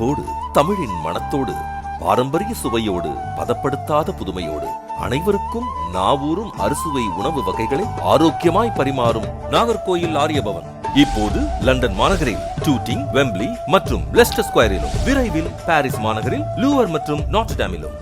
அன்போடு தமிழின் மனத்தோடு பாரம்பரிய சுவையோடு பதப்படுத்தாத புதுமையோடு அனைவருக்கும் நாவூரும் அறுசுவை உணவு வகைகளை ஆரோக்கியமாய் பரிமாறும் நாகர்கோயில் ஆரியபவன். இப்போது லண்டன் மாநகரில் டூட்டிங் வெம்ப்லி மற்றும் லெஸ்டர் ஸ்கொயரிலும் விரைவில் பாரிஸ் மாநகரில் லூவர் மற்றும் நாட்டாமிலும்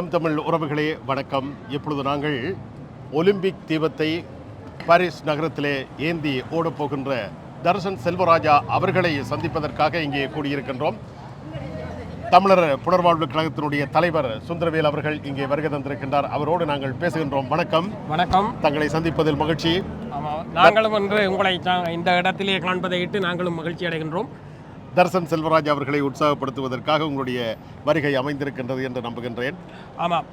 எம் தமிழ் உறவுகளே வணக்கம். இப்பொழுது நாங்கள் ஒலிம்பிக் தீபத்தை பாரிஸ் நகரத்திலே ஏந்தி ஓடப்போகின்ற தர்சன் செல்வராஜா அவர்களை சந்திப்பதற்காக இங்கே கூடியிருக்கின்றோம். தமிழர் புனர்வாழ்வு கழகத்தினுடைய தலைவர் சுந்தரவேல் அவர்கள் இங்கே வருகை தந்திருக்கின்றார். அவரோடு நாங்கள் பேசுகின்றோம். வணக்கம். வணக்கம். தங்களை சந்திப்பதில் மகிழ்ச்சி. நாங்களும் இன்று உங்களை இந்த இடத்திலே காண்பதை இட்டு நாங்களும் மகிழ்ச்சி அடைகின்றோம். தர்சன் செல்வராஜ் அவர்களை உற்சாகப்படுத்துவதற்காக உங்களுடைய வருகை அமைந்திருக்கின்றது என்று நம்புகின்றேன். ஆமாம்.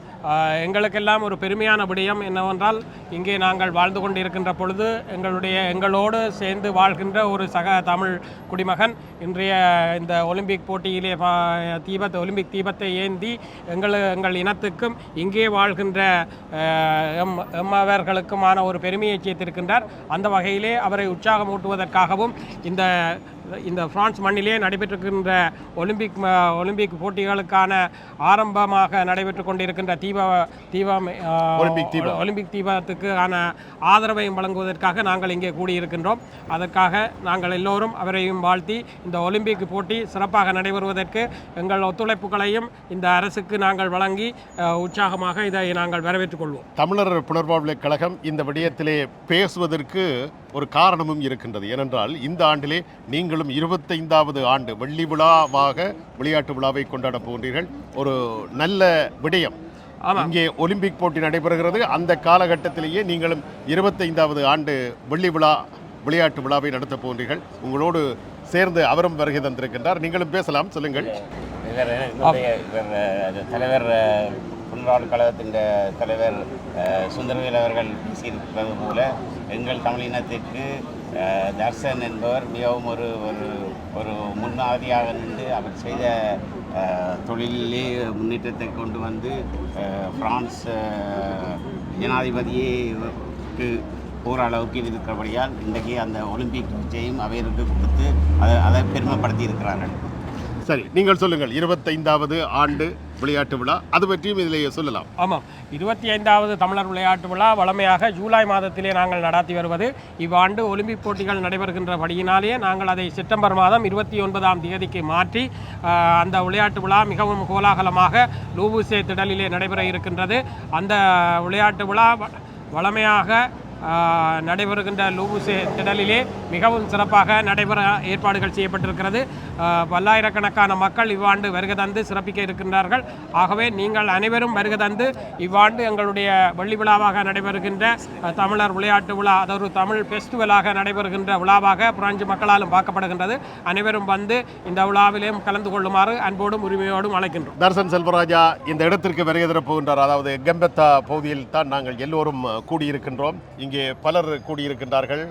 எங்களுக்கெல்லாம் ஒரு பெருமையான விடயம் என்னவென்றால் இங்கே நாங்கள் வாழ்ந்து கொண்டிருக்கின்ற பொழுது எங்களுடைய எங்களோடு சேர்ந்து வாழ்கின்ற ஒரு சக தமிழ் குடிமகன் இன்றைய இந்த ஒலிம்பிக் போட்டியிலே தீபத்தை ஒலிம்பிக் தீபத்தை ஏந்தி எங்கள் எங்கள் இனத்துக்கும் இங்கே வாழ்கின்ற எம் எம்மவர்களுக்குமான ஒரு பெருமையை சேர்த்திருக்கின்றார். அந்த வகையிலே அவரை உற்சாகமூட்டுவதற்காகவும் இந்த இந்த பிரான்ஸ் மண்ணிலே நடைபெற்றிருக்கின்ற ஒலிம்பிக் ஒலிம்பிக் போட்டிகளுக்கான ஆரம்பமாக நடைபெற்று கொண்டிருக்கின்ற தீப தீபம் ஒலிம்பிக் தீபத்துக்கான ஆதரவை வழங்குவதற்காக நாங்கள் இங்கே கூடியிருக்கின்றோம். அதற்காக நாங்கள் எல்லோரும் அவரையும் வாழ்த்தி இந்த ஒலிம்பிக் போட்டி சிறப்பாக நடைபெறுவதற்கு எங்கள் ஒத்துழைப்புகளையும் இந்த அரசுக்கு நாங்கள் வழங்கி உற்சாகமாக இதை நாங்கள் வரவேற்றுக் கொள்வோம். தமிழர் புனர்வாழ்வு கழகம் இந்த விடயத்திலே பேசுவதற்கு ஒரு காரணமும் இருக்கின்றது. ஏனென்றால் இந்த ஆண்டிலே நீங்களும் இருபத்தைந்தாவது ஆண்டு வெள்ளி விழாவாக விளையாட்டு விழாவை கொண்டாட போகின்றீர்கள் ஒரு நல்ல விடயம். இங்கே ஒலிம்பிக் போட்டி நடைபெறுகிறது. அந்த காலகட்டத்திலேயே நீங்களும் இருபத்தைந்தாவது ஆண்டு வெள்ளி விழா விளையாட்டு விழாவை நடத்தப் போகின்றீர்கள் உங்களோடு சேர்ந்து அவரும் வருகை தந்திருக்கின்றார். நீங்களும் பேசலாம். சொல்லுங்கள். தலைவர் புனர்வாழ்வு கழகத்தின் தலைவர் சுந்தரவேல் அவர்கள் பேசியிருப்பது போல எங்கள் தமிழினத்திற்கு தர்சன் என்பவர் மிகவும் ஒரு ஒரு ஒரு முன்னாதியாக நின்று அவர் செய்த தொழிலே முன்னேற்றத்தை கொண்டு வந்து பிரான்ஸ் அஹ், ஓரளவுக்கு இருக்கிறபடியால் இன்றைக்கு அந்த ஒலிம்பிக் விஜயம் அவையருக்கு கொடுத்து அதை அதை பெருமைப்படுத்தி இருக்கிறார்கள் சரி நீங்கள் சொல்லுங்கள். இருபத்தைந்தாவது ஆண்டு விளையாட்டு விழா அது பற்றியும் இதிலேயே சொல்லலாம். ஆமாம் இருபத்தி ஐந்தாவது தமிழர் விளையாட்டு விழா வழமையாக ஜூலை மாதத்திலே நாங்கள் நடாத்தி வருவது. இவ்வாண்டு ஒலிம்பிக் போட்டிகள் நடைபெறுகின்ற படியினாலே நாங்கள் அதை செப்டம்பர் மாதம் இருபத்தி ஒன்பதாம் தேதிக்கு மாற்றி அந்த விளையாட்டு விழா மிகவும் கோலாகலமாக லூபுசே திடலிலே நடைபெற இருக்கின்றது. அந்த விளையாட்டு விழா வ- வழமையாக நடைபெறுகின்ற லூபுசே திடலிலே மிகவும் சிறப்பாக நடைபெற ஏற்பாடுகள் செய்யப்பட்டிருக்கிறது. பல்லாயிரக்கணக்கான மக்கள் இவ்வாண்டு வருகை தந்து சிறப்பிக்க இருக்கின்றார்கள். ஆகவே நீங்கள் அனைவரும் வருகை தந்து இவ்வாண்டு எங்களுடைய வெள்ளி விழாவாக நடைபெறுகின்ற தமிழர் விளையாட்டு விழா அதாவது ஒரு தமிழ் ஃபெஸ்டிவலாக நடைபெறுகின்ற விழாவாக பிராஞ்சு மக்களாலும் பார்க்கப்படுகின்றது. அனைவரும் வந்து இந்த விழாவிலேயும் கலந்து கொள்ளுமாறு அன்போடும் உரிமையோடும் அழைக்கின்றோம். தர்சன் செல்வராஜா இந்த இடத்திற்கு வருகை தரப் போகின்றார். அதாவது கெம்பெத்தா பகுதியில் தான் நாங்கள் எல்லோரும் கூடியிருக்கின்றோம். இங்கே இங்கே பலர் கூடியிருக்கின்றார்கள்.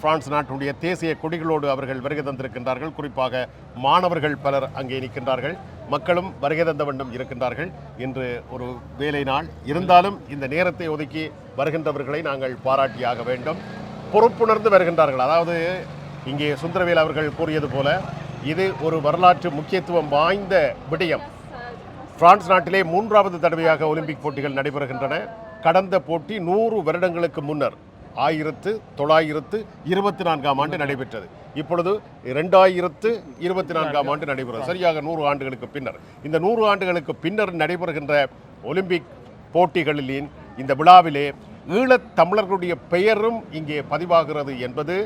பிரான்ஸ் நாட்டினுடைய தேசிய கொடிகளோடு அவர்கள் வருகை தந்திருக்கின்றார்கள். குறிப்பாக மாணவர்கள் பலர் அங்கே நிற்கின்றார்கள். மக்களும் வருகை தந்த வண்ணம் இருக்கின்றார்கள். இன்று ஒரு வேலை நாள். இருந்தாலும் இந்த நேரத்தை ஒதுக்கி வருகின்றவர்களை நாங்கள் பாராட்டியாக வேண்டும். பொறுப்புணர்ந்து வருகின்றார்கள். அதாவது இங்கே சுந்தரவேல் அவர்கள் கூறியது போல இது ஒரு வரலாற்று முக்கியத்துவம் வாய்ந்த விடயம். பிரான்ஸ் நாட்டிலே மூன்றாவது தடவையாக ஒலிம்பிக் போட்டிகள் நடைபெறுகின்றன. கடந்த போட்டி நூறு வருடங்களுக்கு முன்னர் ஆயிரத்து தொள்ளாயிரத்து இருபத்தி நான்காம் ஆண்டு நடைபெற்றது. இப்பொழுது இரண்டாயிரத்து இருபத்தி நான்காம் ஆண்டு நடைபெறும் சரியாக நூறு ஆண்டுகளுக்கு பின்னர். இந்த நூறு ஆண்டுகளுக்கு பின்னர் நடைபெறுகின்ற ஒலிம்பிக் போட்டிகளிலின் இந்த விழாவிலே ஈழத் தமிழர்களுடைய பெயரும் இங்கே பதிவாகிறது என்பது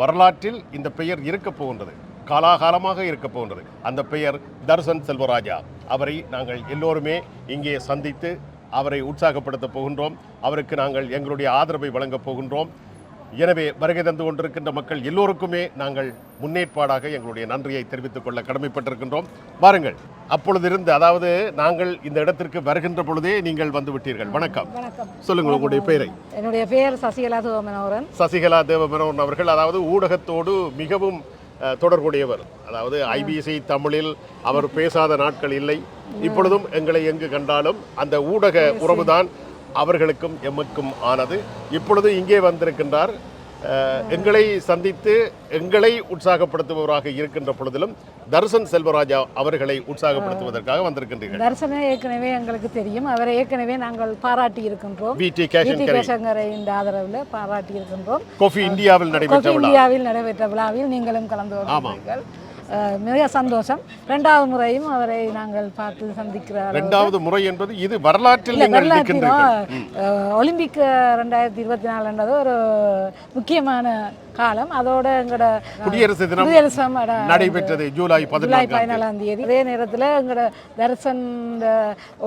வரலாற்றில் இந்த பெயர் இருக்கப் போகின்றது. காலாகாலமாக இருக்கப் போகின்றது. அந்த பெயர் தர்சன் செல்வராஜா. அவரை நாங்கள் எல்லோருமே இங்கே சந்தித்து அவரை உற்சாகப்படுத்தப் போகின்றோம். அவருக்கு நாங்கள் எங்களுடைய ஆதரவை வழங்கப் போகின்றோம். எனவே வருகை தந்து கொண்டிருக்கின்ற மக்கள் எல்லோருக்குமே நாங்கள் முன்னேற்பாடாக எங்களுடைய நன்றியை தெரிவித்துக் கொள்ள கடமைப்பட்டிருக்கின்றோம். வாருங்கள் அப்பொழுதிருந்து அதாவது நாங்கள் இந்த இடத்திற்கு வருகின்ற பொழுதே நீங்கள் வந்து விட்டீர்கள். வணக்கம். சொல்லுங்கள் உங்களுடைய பெயரை. என்னுடைய பெயர் சசிகலா சிவமனோகரன் சசிகலா தேவமனோகன் அவர்கள் அதாவது ஊடகத்தோடு மிகவும் தொடர்புடையவர். அதாவது ஐபிசி தமிழில் அவர் பேசாத நாட்கள் இல்லை. இப்பொழுதும் எங்களை எங்கு கண்டாலும் அந்த ஊடக உறவுதான் அவர்களுக்கும் எமக்கும் ஆனது. இப்பொழுது இங்கே வந்திருக்கின்றார் எங்களை சந்தித்து எங்களை உற்சாகப்படுத்துபவராக இருக்கின்ற பொழுதிலும் தர்சன் செல்வராஜா அவர்களை உற்சாகப்படுத்துவதற்காக வந்திருக்கின்றீர்கள். தரிசனம் ஏற்கனவே எங்களுக்கு தெரியும். அவரை ஏற்கனவே நாங்கள் பாராட்டி இருக்கின்றோம். வி.டி. கரி கேசங்கரை இந்த ஆதரவில் பாராட்டி இருக்கின்றோம். கோஃபி இந்தியாவில் நடைபெற்ற இந்தியாவில் நடைபெற்ற விழாவில் நீங்களும் கலந்து அஹ், மிக சந்தோஷம். இரண்டாவது முறையும் அவரை நாங்கள் பார்த்து சந்திக்கிறார் இரண்டாவது முறை என்பது இது வரலாற்றில் ஒலிம்பிக் ரெண்டாயிரத்தி இருபத்தி நாலுன்றது ஒரு முக்கியமான காலம் அதோட எங்களோட குடியரசு தினம் நடைபெற்றது ஜூலை ஜூலை. பதினாலாம் தேதி. அதே நேரத்தில் எங்களோட தர்சன்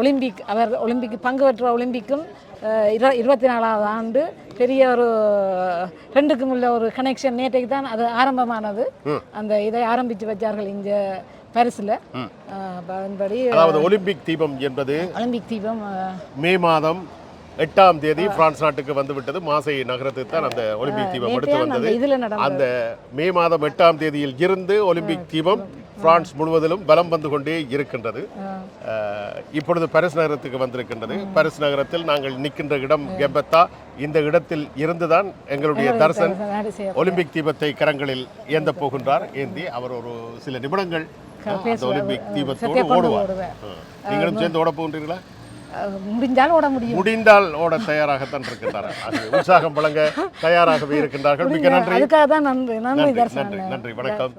ஒலிம்பிக் அவர் ஒலிம்பிக் பங்கு பெற்ற ஒலிம்பிக்கும் இரு இருபத்தி நாலாவது ஆண்டு பெரிய ஒரு ரெண்டுக்கும் உள்ள ஒரு கனெக்ஷன் நேற்றைக்கு தான் அது ஆரம்பமானது. அந்த இதை ஆரம்பித்து வச்சார்கள் இந்த பரிசில். அதன்படி அதாவது ஒலிம்பிக் தீபம் என்பது ஒலிம்பிக் தீபம் மே மாதம் எட்டாம் தேதி பிரான்ஸ் நாட்டுக்கு வந்துவிட்டது மாசை நகரத்துக்கு தான் அந்த ஒலிம்பிக் தீபம் எடுத்து வந்தது. அந்த மே மாதம் எட்டாம் தேதியில் இருந்து ஒலிம்பிக் தீபம் பிரான்ஸ் முழுவதிலும் பலம் வந்து கொண்டே இருக்கின்றது. இப்பொழுது பாரிஸ் நகரத்துக்கு வந்திருக்கின்றது. பாரிஸ் நகரத்தில் நாங்கள் நிற்கின்ற இடம் கெபத்தா இந்த இடத்தில் இருந்துதான் எங்களுடைய தர்சன் ஒலிம்பிக் தீபத்தை கரங்களில் ஏந்த போகின்றார். ஏந்தி அவர் ஒரு சில நிமிடங்கள் ஒலிம்பிக் தீபத்தோடு ஓடுவார். நீங்களும் சேர்ந்து ஓட போகின்றீர்களா? முடிஞ்சால் ஓட முடியும். முடிந்தால் ஓட தயாராகத்தான் இருக்கின்றார் ஆகவே உற்சாகம் வழங்க தயாராகவே இருக்கின்றார்கள். மிக்க நன்றி. அதுக்காக தான் நன்றி நன்றி நன்றி வணக்கம்.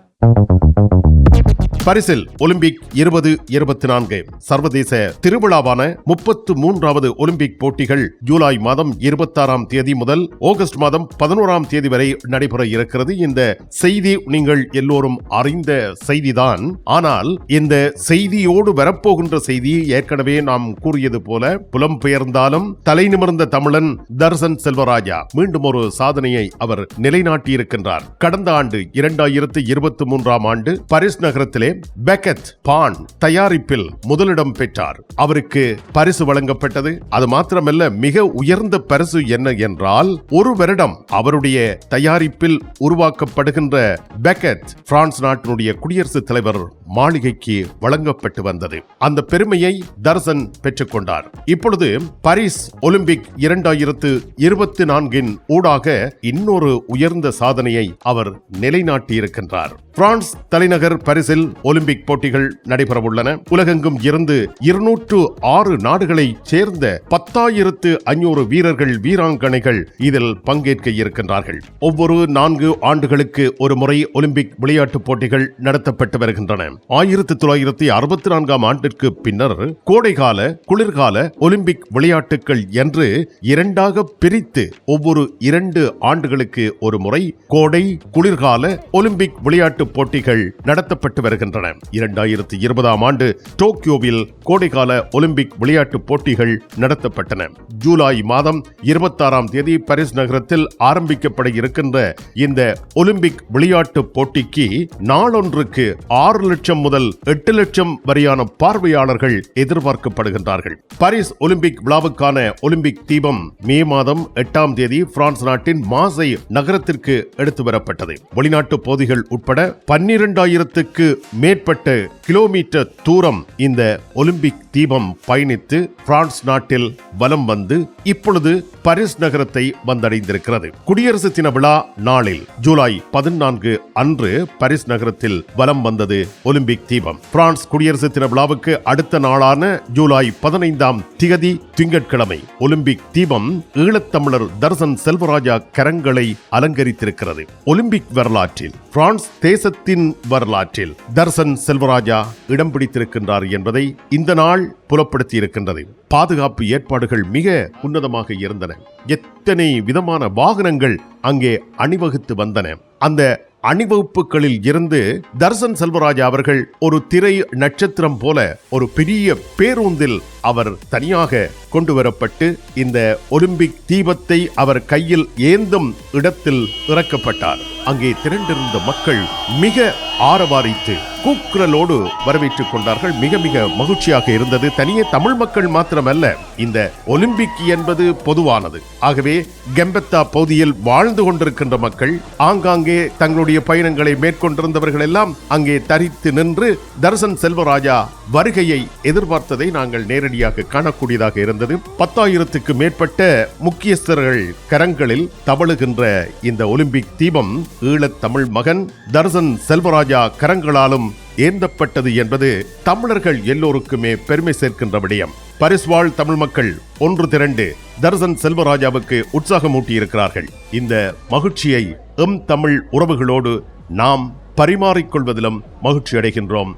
பரிசில் ஒலிம்பிக் இருபது இருபத்தி நான்கு சர்வதேச திருவிழாவான முப்பத்து மூன்றாவது ஒலிம்பிக் போட்டிகள் ஜூலை மாதம் இருபத்தாறாம் தேதி முதல் ஆகஸ்ட் மாதம் பதினோராம் தேதி வரை நடைபெற இருக்கிறது. இந்த செய்தி நீங்கள் எல்லோரும் அறிந்த செய்திதான். ஆனால் இந்த செய்தியோடு வரப்போகின்ற செய்தி ஏற்கனவே நாம் கூறியது போல புலம்பெயர்ந்தாலும் தலை நிமிர்ந்த தமிழன் தர்சன் செல்வராஜா மீண்டும் ஒரு சாதனையை அவர் நிலைநாட்டியிருக்கின்றார். கடந்த ஆண்டு இரண்டாயிரத்து இருபத்தி மூன்றாம் ஆண்டு பரிஸ் நகரத்திலே பெக்கத் பான் தயாரிப்பில் முதலிடம் பெற்றார். அவருக்கு பரிசு வழங்கப்பட்டது. அது மாத்திரமல்ல மிக உயர்ந்த பரிசு என்ன என்றால் ஒரு வருடம் அவருடைய தயாரிப்பில் உருவாக்கப்படுகின்ற பெக்கத் பிரான்ஸ் நாட்டினுடைய குடியரசுத் தலைவர் மாளிகைக்கு வழங்கப்பட்டு வந்தது. அந்த பெருமையை தர்சன் பெற்றுக்கொண்டார் இப்பொழுது பாரிஸ் ஒலிம்பிக் இரண்டாயிரத்து இருபத்தி நான்கின் ஊடாக இன்னொரு உயர்ந்த சாதனையை அவர் நிலைநாட்டியிருக்கின்றார். பிரான்ஸ் தலைநகர் பரிசில் ஒலிம்பிக் போட்டிகள் நடைபெறவுள்ளன. உலகெங்கும் இருந்து இருநூற்று ஆறு நாடுகளைச் சேர்ந்த பத்தாயிரத்து ஐநூறு வீரர்கள் வீராங்கனைகள் இதில் பங்கேற்க இருக்கின்றார்கள். ஒவ்வொரு நான்கு ஆண்டுகளுக்கு ஒரு முறை ஒலிம்பிக் விளையாட்டுப் போட்டிகள் நடத்தப்பட்டு வருகின்றன. ஆயிரத்தி தொள்ளாயிரத்தி அறுபத்தி நான்காம் ஆண்டிற்கு பின்னர் கோடைகால குளிர்கால ஒலிம்பிக் விளையாட்டுகள் என்று இரண்டாக பிரித்து ஒவ்வொரு இரண்டு ஆண்டுகளுக்கு ஒரு முறை கோடை குளிர்கால ஒலிம்பிக் விளையாட்டுப் போட்டிகள் நடத்தப்பட்டு வருகின்றன. இரண்டாயிரத்தி இருபதாம் ஆண்டு டோக்கியோவில் கோடைகால ஒலிம்பிக் விளையாட்டுப் போட்டிகள் நடத்தப்பட்டன. ஜூலை மாதம் இருபத்தாறாம் தேதி பாரிஸ் நகரத்தில் ஆரம்பிக்கப்பட இருக்கின்ற இந்த ஒலிம்பிக் விளையாட்டுப் போட்டிக்கு நாளொன்றுக்கு ஆறு லட்சம் முதல் எட்டு லட்சம் வரையான பார்வையாளர்கள் எதிர்பார்க்கப்படுகின்றார்கள். பாரிஸ் ஒலிம்பிக் விழாவுக்கான ஒலிம்பிக் தீபம் மே மாதம் எட்டாம் தேதி பிரான்ஸ் நாட்டின் மாசை நகரத்திற்கு எடுத்து வரப்பட்டது வெளிநாட்டு போதிகள் உட்பட பன்னிரண்டாயிரத்துக்கு மேற்பட்ட கிலோமீட்டர் தூரம் இந்த ஒலிம்பிக் தீபம் பயணித்து பிரான்ஸ் நாட்டில் வலம் வந்து இப்பொழுது பாரிஸ் நகரத்தை வந்தடைந்திருக்கிறது. குடியரசு தின விழா நாளில் ஜூலை பதினான்கு அன்று பாரிஸ் நகரத்தில் வலம் வந்தது ஒலிம்பிக் தீபம். பிரான்ஸ் குடியரசு தின விழாவுக்கு அடுத்த நாளான ஜூலை பதினைந்தாம் திகதி திங்கட்கிழமை ஒலிம்பிக் தீபம் ஈழத்தமிழர் தர்சன் செல்வராஜா கரங்களை அலங்கரித்திருக்கிறது. ஒலிம்பிக் வரலாற்றில் பிரான்ஸ் தேசத்தின் வரலாற்றில் தர்சன் செல்வராஜா இடம் பிடித்திருக்கின்றார் என்பதை இந்த நாள் புலப்படுத்தி இருக்கின்றது பாதுகாப்பு ஏற்பாடுகள் மிக உன்னதமாக இருந்தன. எத்தனை விதமான வாகனங்கள் அங்கே அணிவகுத்து வந்தன. அந்த அணிவகுப்புகளில் இருந்து தர்சன் செல்வராஜா அவர்கள் ஒரு திரை நட்சத்திரம் போல ஒரு பெரிய பேருந்தில் அவர் தனியாக கொண்டு வரப்பட்டு இந்த ஒலிம்பிக் தீபத்தை அவர் கையில் ஏந்தும் இடத்தில் இறக்கப்பட்டார். அங்கே திரண்டிருந்த மக்கள் மிக ஆரவாரித்து கூக்குரலோடு வரவேற்றுக் கொண்டார்கள். மிக மிக மகிழ்ச்சியாக இருந்தது. தனியே தமிழ் மக்கள் மாத்திரமல்ல இந்த ஒலிம்பிக் என்பது பொதுவானது. ஆகவே கெம்பத்தா பகுதியில் வாழ்ந்து கொண்டிருக்கின்ற மக்கள் ஆங்காங்கே தங்களுடைய பயணங்களை மேற்கொண்டிருந்தவர்கள் எல்லாம் அங்கே தரித்து நின்று தர்சன் செல்வராஜா வருகையை எதிர்பார்த்ததை நாங்கள் நேரடியாக காணக்கூடியதாக இருந்தது. பத்தாயிரத்துக்கு மேற்பட்ட முக்கியஸ்தர்கள் கரங்களில் தவழுகின்ற இந்த ஒலிம்பிக் தீபம் ஈழத் தமிழ் மகன் தர்சன் செல்வராஜா கரங்களாலும் ஏந்தப்பட்டது என்பது தமிழர்கள் எல்லோருக்குமே பெருமை சேர்க்கின்ற விடயம். பரிசுவாழ் தமிழ் மக்கள் ஒன்று திரண்டு தர்சன் செல்வராஜாவுக்கு உற்சாகமூட்டியிருக்கிறார்கள். இந்த மகிழ்ச்சியை எம் தமிழ் உறவுகளோடு நாம் பரிமாறிக்கொள்வதிலும் மகிழ்ச்சி அடைகின்றோம்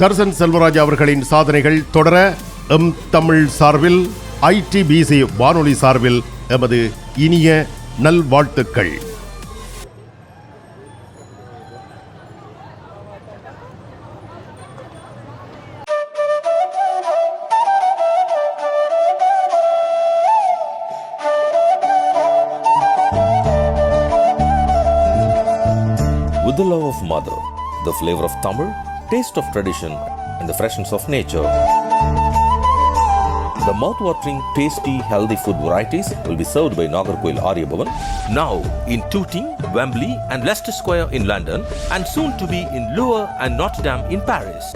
தர்சன் செல்வராஜ் அவர்களின் சாதனைகள் தொடர எம் தமிழ் சார்பில் ஐடிபிசி வானொலி சார்பில் எமது இனிய நல்வாழ்த்துக்கள். With the love of mother, the flavor of Tamil, taste of tradition, and the freshness of nature. The mouth-watering, tasty, healthy food varieties will be served by Nagarkoil Arya now in Tooting, Wembley and Leicester Square in London, and soon to be in Lower and Notre Dame in Paris.